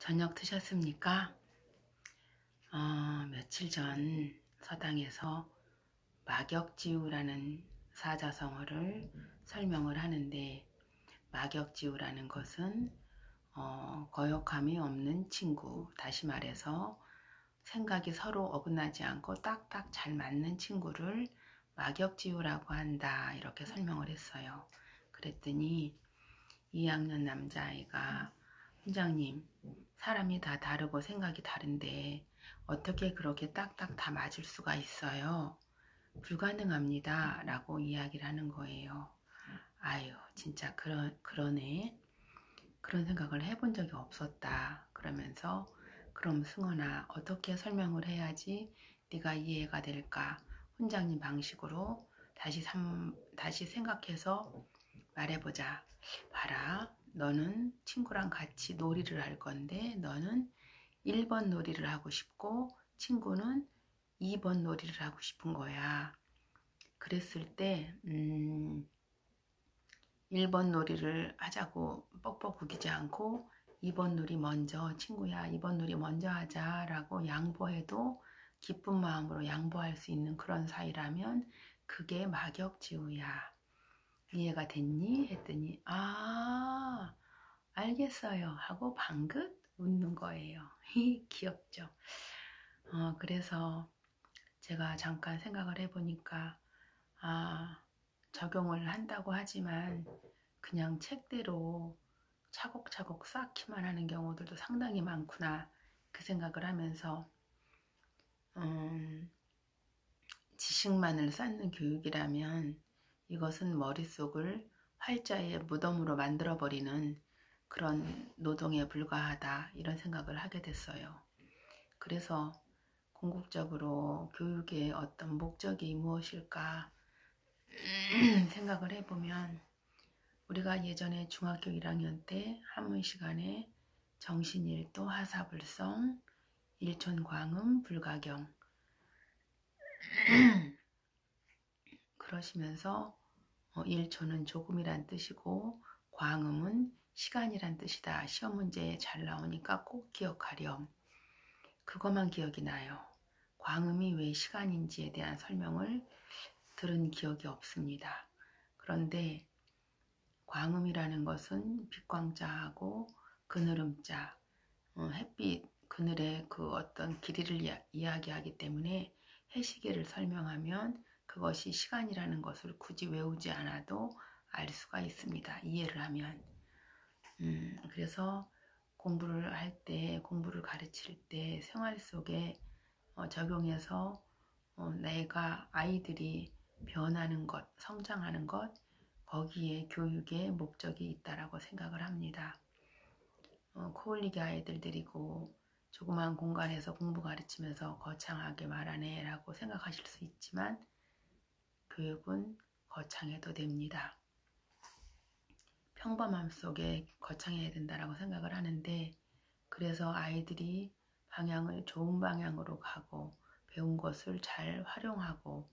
저녁 드셨습니까? 어, 며칠 전 서당에서 마격지우라는 사자성어를 설명을 하는데 마격지우라는 것은 어, 거역함이 없는 친구 다시 말해서 생각이 서로 어긋나지 않고 딱딱 잘 맞는 친구를 마격지우라고 한다 이렇게 설명을 했어요 그랬더니 2학년 남자아이가 훈장님 사람이 다 다르고 생각이 다른데 어떻게 그렇게 딱딱 다 맞을 수가 있어요? 불가능합니다. 라고 이야기를 하는 거예요. 아유 진짜 그러, 그러네. 그런 생각을 해본 적이 없었다. 그러면서 그럼 승원아 어떻게 설명을 해야지 네가 이해가 될까? 훈장님 방식으로 다시 삼, 다시 생각해서 말해보자. 봐라. 너는 친구랑 같이 놀이를 할 건데 너는 1번 놀이를 하고 싶고 친구는 2번 놀이를 하고 싶은 거야. 그랬을 때 음, 1번 놀이를 하자고 뻑뻑 구기지 않고 2번 놀이 먼저 친구야 2번 놀이 먼저 하자 라고 양보해도 기쁜 마음으로 양보할 수 있는 그런 사이라면 그게 막역지우야. 이해가 됐니? 했더니 아 알겠어요 하고 방긋 웃는 거예요. 귀엽죠. 어, 그래서 제가 잠깐 생각을 해보니까 아 적용을 한다고 하지만 그냥 책대로 차곡차곡 쌓기만 하는 경우들도 상당히 많구나 그 생각을 하면서 음, 지식만을 쌓는 교육이라면 이것은 머릿속을 활자의 무덤으로 만들어버리는 그런 노동에 불과하다 이런 생각을 하게 됐어요. 그래서 궁극적으로 교육의 어떤 목적이 무엇일까 생각을 해보면 우리가 예전에 중학교 1학년 때 한문 시간에 정신일도 하사불성 일촌광음 불가경 그러시면서 어, 1초는 조금이란 뜻이고 광음은 시간이란 뜻이다. 시험 문제에 잘 나오니까 꼭 기억하렴. 그것만 기억이 나요. 광음이 왜 시간인지에 대한 설명을 들은 기억이 없습니다. 그런데 광음이라는 것은 빛광자하고 그늘음자, 어, 햇빛, 그늘의 그 어떤 길이를 이야기하기 때문에 해시계를 설명하면 그것이 시간이라는 것을 굳이 외우지 않아도 알 수가 있습니다. 이해를 하면. 음, 그래서 공부를 할 때, 공부를 가르칠 때 생활 속에 어, 적용해서 어, 내가 아이들이 변하는 것, 성장하는 것, 거기에 교육의 목적이 있다라고 생각을 합니다. 어, 코올리기 아이들 데리고 조그만 공간에서 공부 가르치면서 거창하게 말하네 라고 생각하실 수 있지만 교육은 거창해도 됩니다. 평범함 속에 거창해야 된다고 생각을 하는데 그래서 아이들이 방향을 좋은 방향으로 가고 배운 것을 잘 활용하고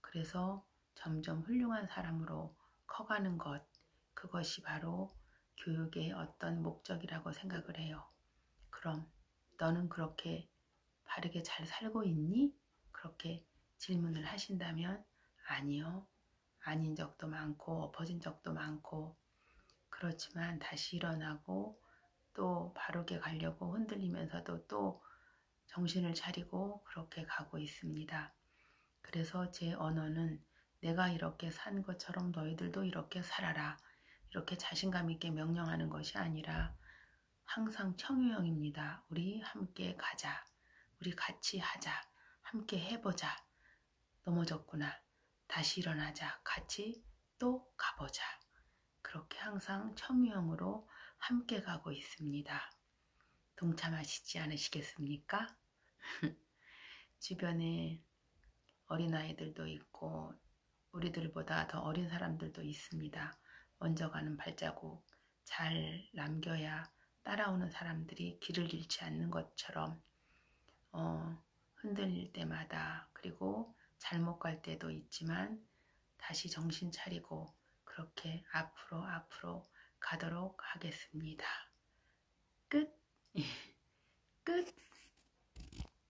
그래서 점점 훌륭한 사람으로 커가는 것 그것이 바로 교육의 어떤 목적이라고 생각을 해요. 그럼 너는 그렇게 바르게 잘 살고 있니? 그렇게 질문을 하신다면 아니요. 아닌 적도 많고 엎어진 적도 많고 그렇지만 다시 일어나고 또 바르게 가려고 흔들리면서도 또 정신을 차리고 그렇게 가고 있습니다. 그래서 제 언어는 내가 이렇게 산 것처럼 너희들도 이렇게 살아라. 이렇게 자신감 있게 명령하는 것이 아니라 항상 청유형입니다. 우리 함께 가자. 우리 같이 하자. 함께 해보자. 넘어졌구나. 다시 일어나자. 같이 또 가보자. 그렇게 항상 청유형으로 함께 가고 있습니다. 동참하시지 않으시겠습니까? 주변에 어린아이들도 있고 우리들보다 더 어린 사람들도 있습니다. 먼저 가는 발자국 잘 남겨야 따라오는 사람들이 길을 잃지 않는 것처럼 어, 흔들릴 때마다 그리고 잘못 갈 때도 있지만 다시 정신 차리고 그렇게 앞으로 앞으로 가도록 하겠습니다. 끝! 끝!